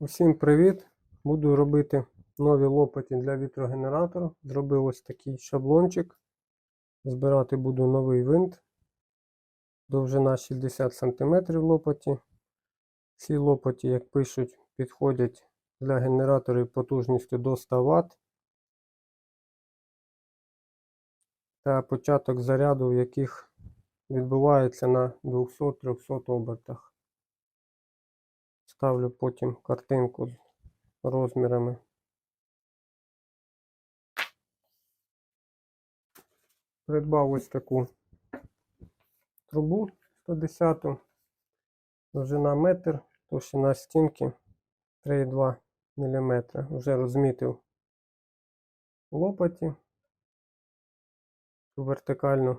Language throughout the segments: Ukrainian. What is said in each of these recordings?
Усім привіт! Буду робити нові лопаті для вітрогенератора. Зробив ось такий шаблончик. Збирати буду новий винт. Довжина 60 см лопаті. Ці лопаті, як пишуть, підходять для генераторів потужністю до 100 Вт. Та початок заряду, в яких відбувається на 200-300 обертах. Ставлю потім картинку з розмірами. Придбав ось таку трубу 110, довжина метр, товщина стінки 3,2 мм. Вже розмітив лопаті. Вертикальну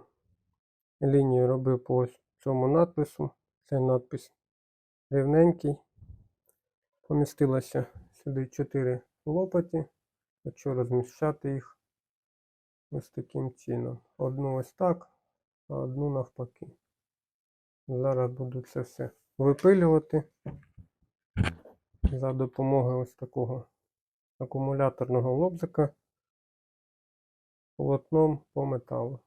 лінію робив по цьому надпису. Це надпис рівненький. Помістилося сюди 4 лопаті. Якщо розміщати їх ось таким чином. Одну ось так, а одну навпаки. Зараз буду це все випилювати за допомогою ось такого акумуляторного лобзика полотном по металу.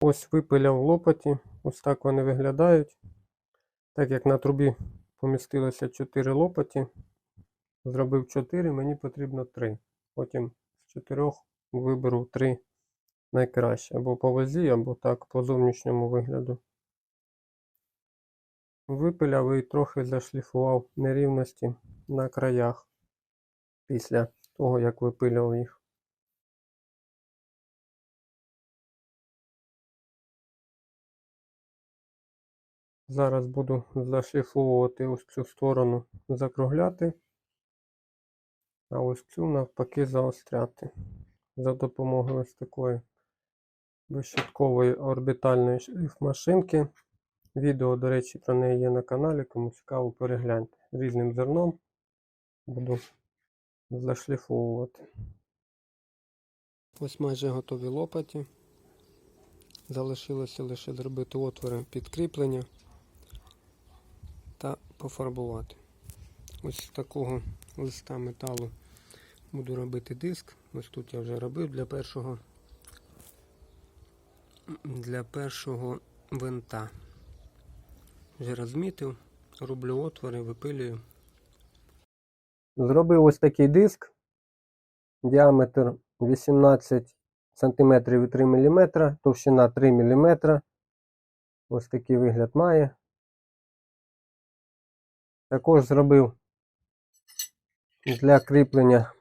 Ось випиляв лопаті, ось так вони виглядають. Так як на трубі помістилося 4 лопаті, зробив 4, мені потрібно 3. Потім з 4 виберу 3 найкраще. Або по вазі, або так по зовнішньому вигляду. Випиляв і трохи зашліфував нерівності на краях після того, як випилював їх. Зараз буду зашліфовувати ось цю сторону, закругляти, а ось цю навпаки заостряти за допомогою ось такої безщіткової орбітальної шліфмашинки. Відео, до речі, про неї є на каналі, кому цікаво, перегляньте. Різним зерном буду зашліфовувати. Ось майже готові лопаті. Залишилося лише зробити отвори під кріплення та пофарбувати. Ось з такого листа металу буду робити диск. Ось тут я вже робив для першого для першого винта. Вже розмітив, роблю отвори, випилюю. Зробив ось такий диск. Діаметр 18 см і 3 мм, товщина 3 мм. Ось такий вигляд має. Також зробив для кріплення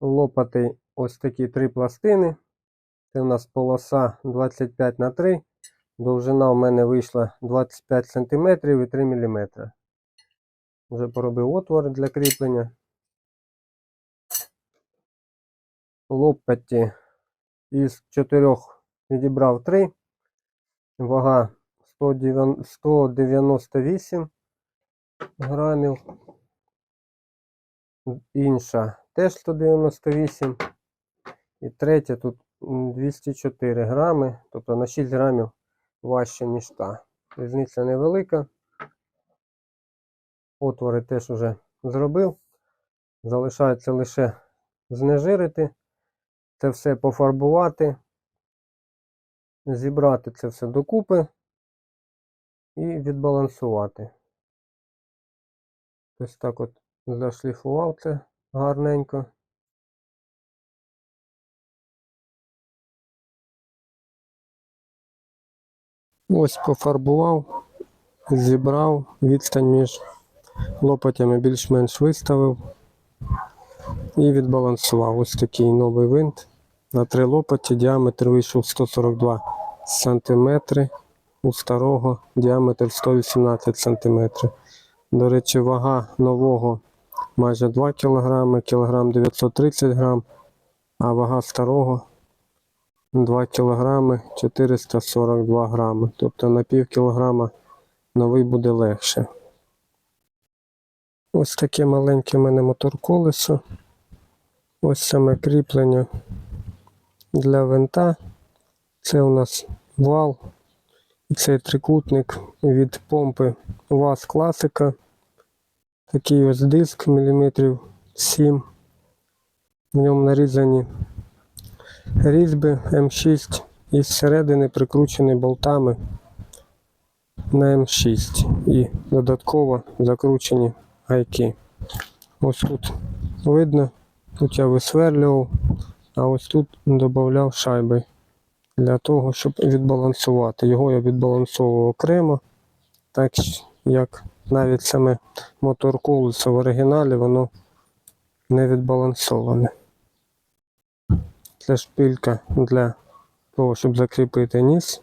лопати ось такі три пластини. Це у нас полоса 25 на 3. Довжина у мене вийшла 25 см і 3 мм. Вже поробив отвор для кріплення. Лопаті із 4 відібрав 3. Вага 198 грамів. Інша теж 198. І третя тут 204 грами, тобто на 6 грамів важче, ніж та. Різниця невелика. Отвори теж вже зробив. Залишається лише знежирити, це все пофарбувати, зібрати це все докупи і відбалансувати. Ось так от зашліфував це гарненько. Ось пофарбував, зібрав, відстань між лопатями більш-менш виставив і відбалансував. Ось такий новий винт. На три лопаті діаметр вийшов 142 см, у старого діаметр 118 см. До речі, вага нового майже 2 кг, кілограм 930 грам, а вага старого 2 кг 442 грами. Тобто на пів кілограма новий буде легше. Ось таке маленьке в мене мотор колесо. Ось саме кріплення для винта. Це у нас вал. Цей трикутник від помпи ВАЗ класика. Такий ось диск міліметрів 7. В ньому нарізані різьби М6 і зсередини прикручені болтами на М6 і додатково закручені гайки. Ось тут видно, тут я висверлював, а ось тут додавав шайби для того, щоб відбалансувати. Його я відбалансовував окремо, так як навіть саме мотор колеса в оригіналі воно не відбалансоване. Це шпилька для того, щоб закріпити ніс.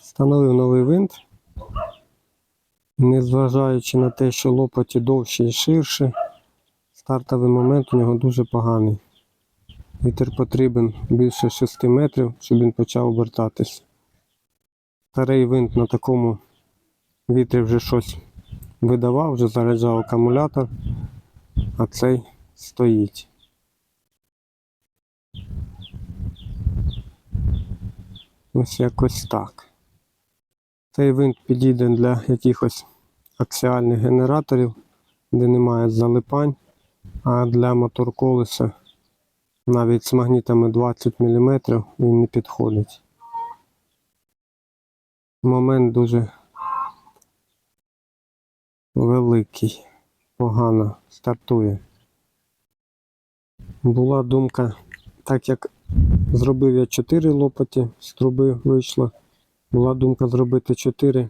Встановив новий винт. Незважаючи на те, що лопаті довші і ширші, стартовий момент у нього дуже поганий. Вітер потрібен більше 6 метрів, щоб він почав обертатись. Старий винт на такому вітрі вже щось видавав, вже заряджав акумулятор, а цей стоїть. Ось якось так. Цей винт підійде для якихось аксіальних генераторів, де немає залипань, а для мотор колеса навіть з магнітами 20 мм він не підходить. Момент дуже великий, погано стартує. Була думка, так як зробив я 4 лопаті, з труби вийшло. Була думка зробити 4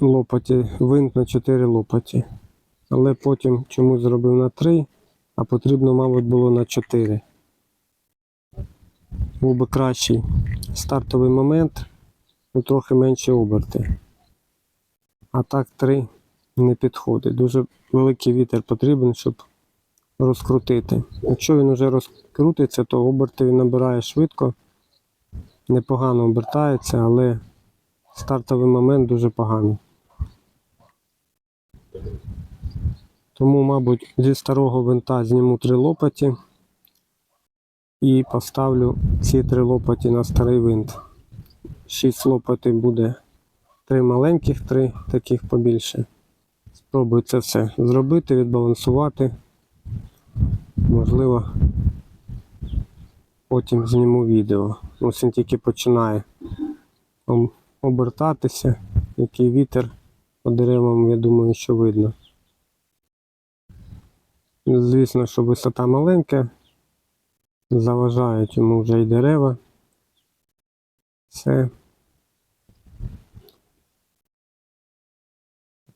лопаті, винт на 4 лопаті. Але потім чомусь зробив на 3, а потрібно, мабуть, було на 4. Був би кращий стартовий момент, ну, трохи менші оберти. А так 3 не підходить. Дуже великий вітер потрібен, щоб розкрутити. Якщо він вже розкрутиться, то оберти він набирає швидко непогано обертається, але стартовий момент дуже поганий. Тому, мабуть, зі старого винта зніму три лопаті і поставлю ці три лопаті на старий винт. Шість лопатів буде три маленьких, три таких побільше. Спробую це все зробити, відбалансувати. Можливо, потім зніму відео. Ось він тільки починає обертатися, який вітер по деревам, я думаю, що видно. Звісно, що висота маленька, заважають йому вже й дерева. Все.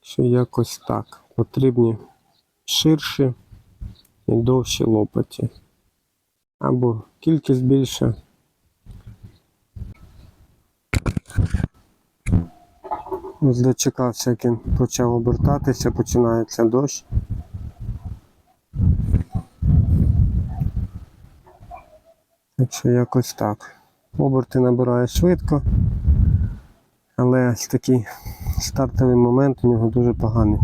Що якось так. Потрібні ширші і довші лопаті або кількість більша. Дочекався, як він почав обертатися, починається дощ. Так що якось так. Оберти набирає швидко, але такий стартовий момент у нього дуже поганий.